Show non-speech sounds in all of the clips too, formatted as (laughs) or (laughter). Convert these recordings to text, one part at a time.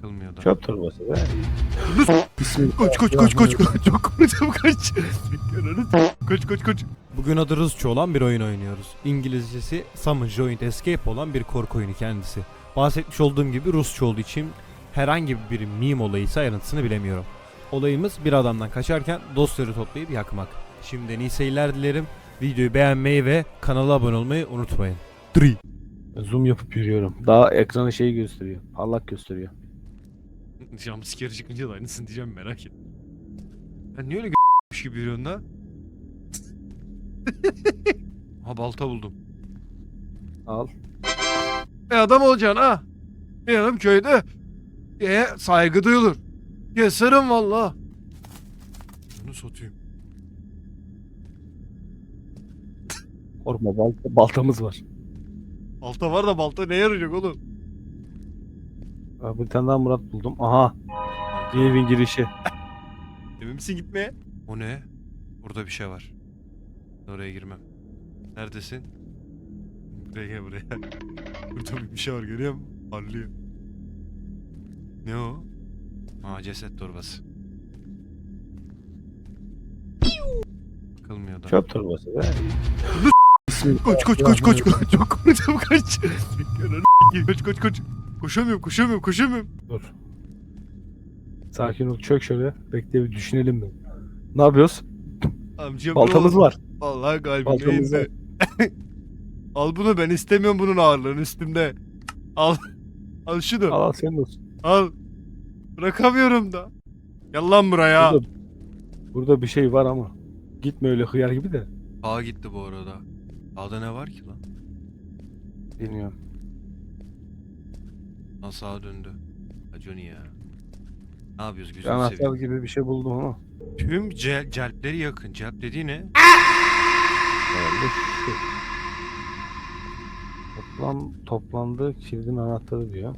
Kılmıyor da. Çöp torbası be. Bismillah. Koç koç koç koç koç. Çok korktum kaç. Koç koç koç. Bugün adı Rusça olan bir oyun oynuyoruz. İngilizcesi Summon Joint Escape olan bir korku oyunu kendisi. Bahsetmiş olduğum gibi Rusça olduğu için herhangi bir meme olayı ise ayrıntısını bilemiyorum. Olayımız bir adamdan kaçarken dostları toplayıp yakmak. Şimdiden iyi seyirler dilerim. Videoyu beğenmeyi ve kanala abone olmayı unutmayın. 3 Zoom yapıp yürüyorum. Daha ekrana şey gösteriyor. Parlak gösteriyor. Jumpscare çıkınca da aynısını diyeceğim merak et. Ben niye öyle g***miş (laughs) gibi yürüyorsun da? (laughs) ha balta buldum. Al. E adam olacaksın ha. Bir adam köyde. E saygı duyulur. Keserim valla. Bunu satayım. Korkma balta, baltamız var. Balta var da balta ne yarayacak oğlum? Aa, Bir tane daha Murat buldum. Aha. Yeni evin girişi. (laughs) Emin misin gitmeye? O ne? Burada bir şey var. Oraya girmem. Neredesin? Buraya gel buraya. (laughs) Burada bir şey var görüyor musun? Parlıyor. Ne o? Aa ceset torbası. Kılmıyor da. Çöp torbası be. (laughs) Bismillah. Koç koç koç koç koç. Çok korktum kaç. koç koç koç. Koşamıyorum koşamıyorum koşamıyorum. Dur. Sakin ol. Çök şöyle. Bekle bir düşünelim mi? Ne yapıyoruz? Amcam Baltamız var. Vallahi kalbim Baltamız. (laughs) Al bunu ben istemiyorum bunun ağırlığını üstümde. Al. Al şunu. Al al senin olsun. Al. Bırakamıyorum da. Gel lan buraya. Burada, burada bir şey var ama. Gitme öyle hıyar gibi de. Ağa gitti bu arada. Ağda ne var ki lan? Bilmiyorum. Lan sağa döndü. Johnny ya. Ne yapıyoruz gözünü anahtar seveyim. gibi bir şey buldum ama. Tüm cel celpleri yakın. Celp dediği ne? Herhalde şu. Toplam, toplandı kilidin anahtarı diyor.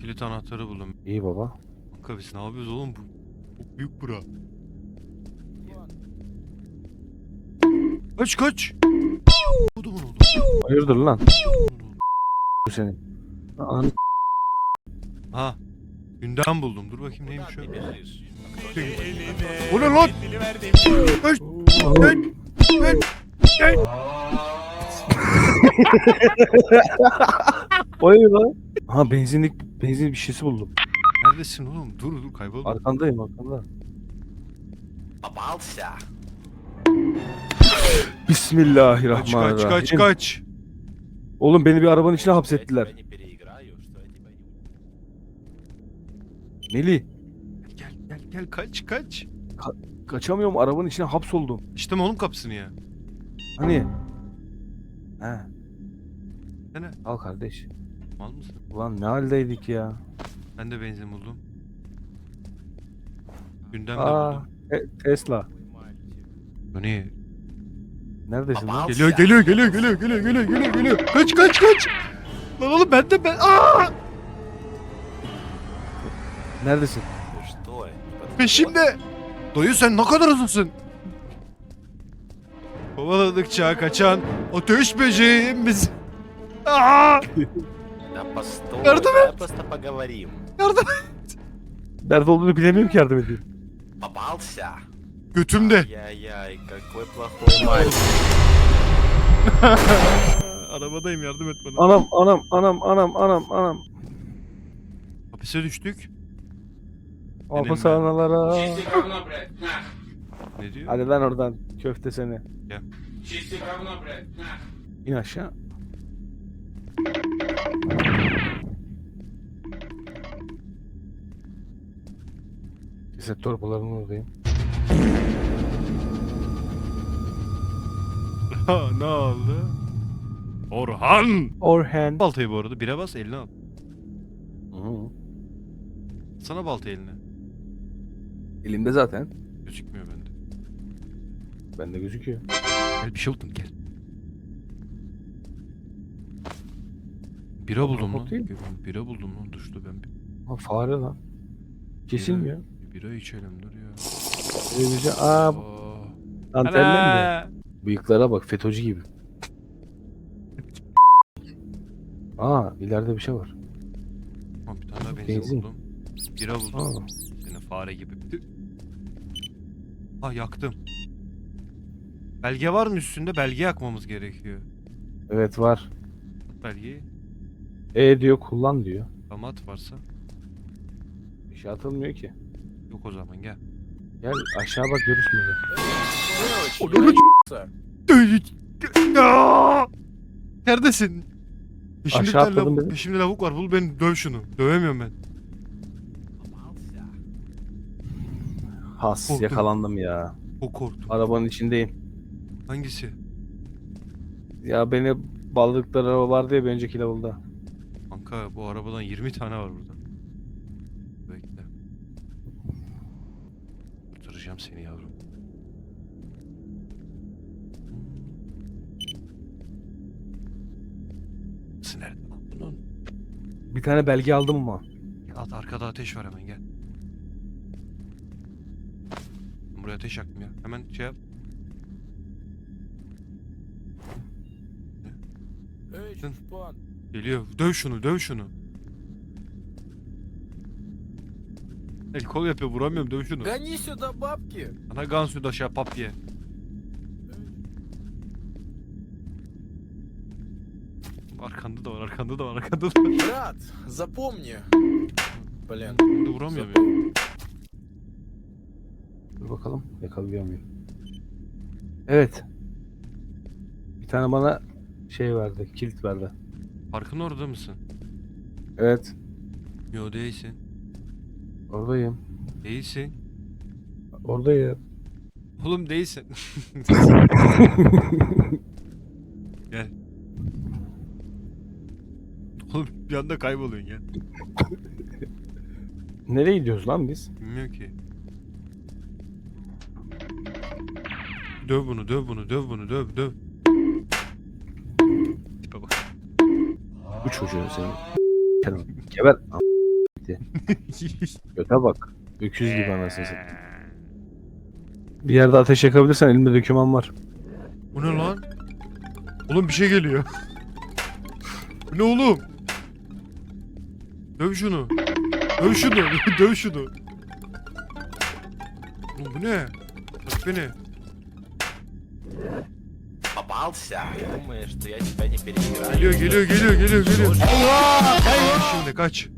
Kilit anahtarı buldum. İyi baba. Kanka biz ne yapıyoruz oğlum bu? Çok büyük bura. Kaç kaç. Odumun oldu. Hayırdır lan bu senin? Ananı Ha. Gündem buldum. Dur bakayım neymiş o. Şey, bu ne lan? Öş. Öş. Öş. O ne lan? Ha benzinlik benzin bir şeysi buldum. Neredesin oğlum? Dur dur kaybolma. Arkandayım arkanda. Abalsa. Bismillahirrahmanirrahim. Kaç kaç kaç. Oğlum beni bir arabanın içine hapsettiler. Melih Gel gel gel kaç kaç. kaçamıyorum arabanın içine hapsoldum. İşte oğlum kapısını ya. Hani? He. Ne? Al kardeş. Mal mısın? Ulan ne haldeydik ya. Ben de benzin buldum. Gündem de Aa, buldum. Te- Tesla. Ne? Neredesin lan? Geliyor geliyor geliyor geliyor geliyor geliyor geliyor geliyor. Kaç kaç kaç. Lan oğlum ben de ben. Aa! Neredesin? Ты что? это? Peşimde. Dayı sen ne kadar uzunsun. Kovaladıkça kaçan ateş böceğim biz. Aa! Да постой, Yardım давай просто поговорим. Yardım Nerede olduğunu bilemiyorum ki yardım edeyim. Попался? Götümde. Яй-яй, какой плохой мальчик. (laughs) Arabadayım yardım et bana. Anam anam anam anam anam anam. Hapise düştük. Hapis ben. analara. Ne diyor? Hadi lan oradan köfte seni. Gel. İn aşağı. Ceset torbalarının oradayım. Ha, ne oldu? Orhan! Orhan. Baltayı bu arada. Bire bas eline al. Hı. Sana balta eline. Elimde zaten. Gözükmüyor bende. Bende gözüküyor. Gel bir şey buldum gel. Bira buldum lan. Kapatayım. Bira buldum lan. Düştü ben. Ha fare lan. Kesilmiyor. Bira içelim dur ya. Böylece aa Aa. antenle mi? Bıyıklara bak FETÖ'cü gibi. (laughs) Aa ileride bir şey var. Tamam, bir tane daha benzin, Benzin. buldum. bira buldum. Aa, fare gibi. Ha yaktım. Belge var mı üstünde? Belge yakmamız gerekiyor. Evet var. Belgeyi. E diyor kullan diyor. Damat varsa. Bir şey atılmıyor ki. Yok o zaman gel. Gel aşağı bak görüşmüyor. Neredesin? Peşimde, Aşağı atladım lav- peşimde lavuk var. Bul beni döv şunu. Dövemiyorum ben. Has Korktum. yakalandım ya. Çok korktum. Arabanın içindeyim. Hangisi? Ya beni bağladıkları araba vardı ya bir önceki level'da. Kanka bu arabadan 20 tane var burada. Bekle. Kurtaracağım seni yavrum. Nerede lan bunun? Bir tane belge aldım ama. At arkada ateş var hemen gel. Buraya ateş yaktım ya. Hemen şey yap. Эй, Сын. чушпан. Geliyor. Döv şunu, döv şunu. El kol yapıyor, vuramıyorum, döv şunu. Гони сюда бабки. Ana Gansu da şey papye. Arkanda da var, arkanda da var, arkanda da var. Брат, запомни. Блин. Bunu da vuramıyorum ya. Bakalım yakalıyor muyum? Evet. Bir tane bana şey verdi, kilit verdi. Parkın orada mısın? Evet, Yo değilsin. oradayım. Değilsin. Oradayım. Oğlum değilsin. (laughs) Gel. Oğlum bir anda kayboluyorsun ya. Nereye gidiyoruz lan biz? Bilmiyorum ki. Döv bunu, döv bunu, döv bunu, döv, döv. Tipe bak. Bu çocuğu senin. Geber. (laughs) Göte bak. Öküz gibi anasını satayım. Bir yerde ateş yakabilirsen elimde döküman var. Bu ne lan? Oğlum bir şey geliyor. Bu ne oğlum? Döv şunu. Döv şunu. (laughs) Döv şunu. Oğlum bu ne? Bırak beni. Попался. Ты думаешь, что я тебя не переиграю? Geliyor geliyor geliyor geliyor geliyor. Allah! Kaç şimdi kaç.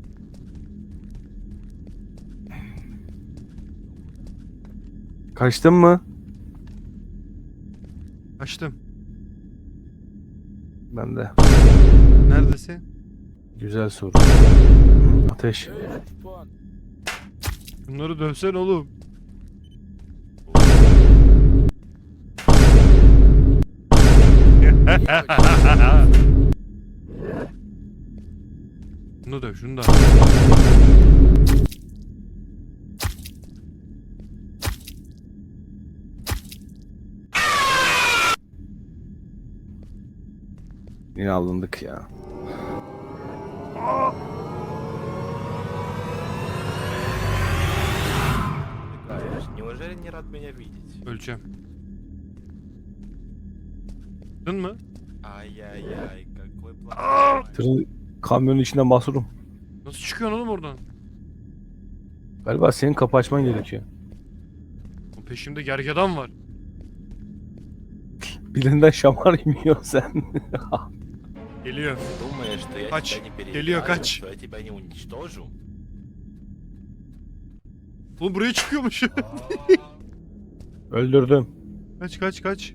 Kaçtın mı? Kaçtım. Ben de. Neredesin? Güzel soru. Ateş. Эй, чушпан. Bunları dövsen oğlum. Döv şunu da. Yine alındık ya. Неужели не рад меня видеть? Öleceğim. Dün mü? Ай-яй-яй, какой плохой мальчик. Tırın kamyonun içinden mahsurum. Nasıl çıkıyorsun oğlum oradan? Galiba senin kapı açman gerekiyor. O peşimde gergedan var. (laughs) Birinden şamar yemiyor sen. (laughs) Geliyor. Думаешь, что я Kaç. тебя не переиграю? Geliyor, kaç. Что я тебя не уничтожу? Oğlum buraya çıkıyormuş. (laughs) Öldürdüm. kaç kaç kaç.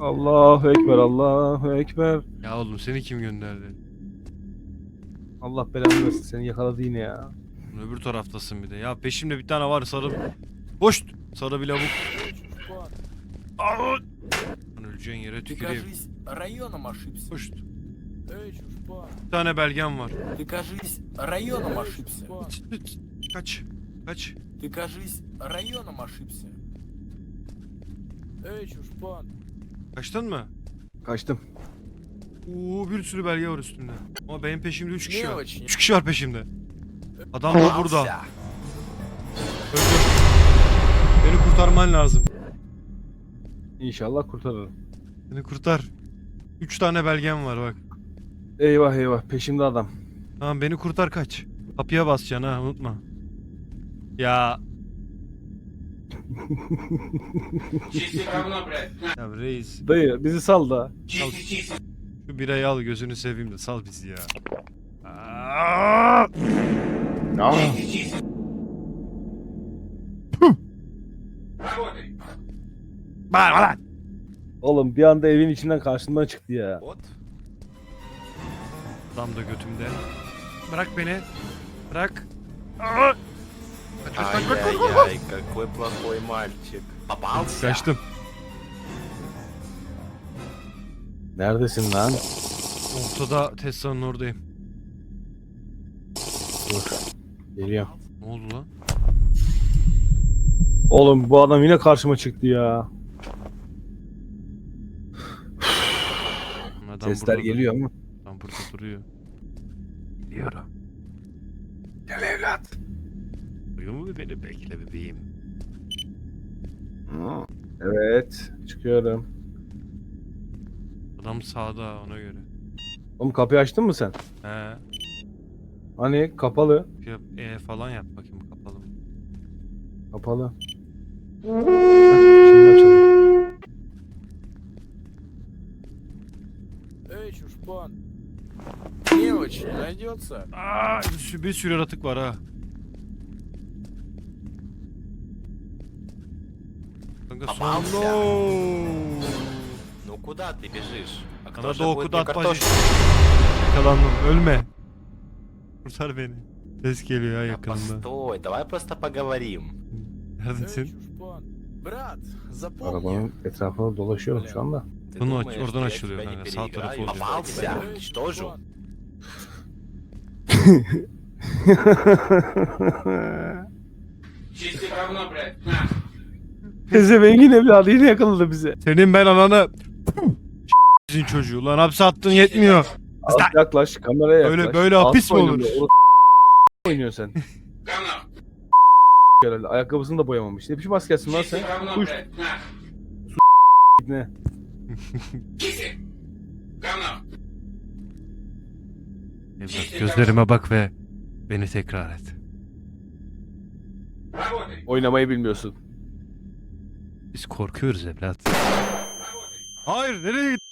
Allahu Ekber Allahu Ekber. Ya oğlum seni kim gönderdi? Allah belanı versin seni yakaladı yine ya. Öbür taraftasın bir de. Ya peşimde bir tane var sarı. Boş. Sarı bir lavuk. Эй, чушпан. Aa! Lan öleceğin yere Ты, tüküreyim. кажись, районом ошибся. Boş. Эй, чушпан. Bir tane belgem var. Ты, кажись, районом ошибся. Kaç. Kaç. Ты, кажись, районом ошибся. Эй, чушпан. Kaçtın mı? Kaçtım. Oo bir sürü belge var üstünde. Ama benim peşimde 3 kişi var. açayım? 3 kişi var peşimde. Adam da burada. Öldü. Beni kurtarman lazım. İnşallah kurtarırım. Beni kurtar. 3 tane belgem var bak. Eyvah eyvah peşimde adam. Tamam beni kurtar kaç. Kapıya basacaksın ha unutma. Ya ya reis. Dayı bizi sal da. Şu birayı al gözünü seveyim de sal bizi ya. Aa! Ah. Bağırma lan. Oğlum bir anda evin içinden karşımdan çıktı ya. Adam da götümde. Bırak beni. Bırak. Aa! Kaç, kaç, kaç, kaç, kaç, kaç. Ай-яй-яй, какой плохой мальчик. Попался. Kaçtım. Neredesin lan? Ortada Tesla'nın oradayım. Dur. Geliyorum. Ne oldu lan? Oğlum bu adam yine karşıma çıktı ya. Adam Sesler burada geliyor duruyor. mu? Adam burada duruyor. Geliyorum. Gel evlat. Duyuyor mu beni? Bekle bebeğim. Evet. Çıkıyorum. Adam sağda ona göre. Oğlum kapıyı açtın mı sen? He. Hani kapalı. Yap, e falan yap bakayım kapalı mı? Kapalı. Heh, Şimdi açalım. Эй, чушпан. Мелочь не найдется. Aa, bir sürü, bir sürü yaratık var ha. Kanka Попался. son Ну куда ты бежишь? А кто Надо же будет куда мне отпасть. картошку? Yakalandım ölme. Kurtar beni. Ses geliyor ha Да yakınında. постой, давай просто поговорим. Neredesin? чушпан. Брат, запомни. Arabanın etrafında dolaşıyorum şu anda. Ты Ну, думаешь, oradan что я açılıyor тебя не kanka, sağ tarafı переиграю? oluyor. Попался, уничтожу. Pezevengin evladı yine yakaladı bizi. Senin ben ananı... Sizin çocuğu lan hapse attın yetmiyor. Az yaklaş kameraya yaklaş. Böyle- böyle hapis mi olur? orası oynuyorsun sen. (laughs) Herhalde ayakkabısını da boyamamış. Ne biçim askersin lan sen? Kuş ne? Evlat gözlerime bak ve beni tekrar et. Oynamayı bilmiyorsun. Biz korkuyoruz evlat. Hayır nereye gittin?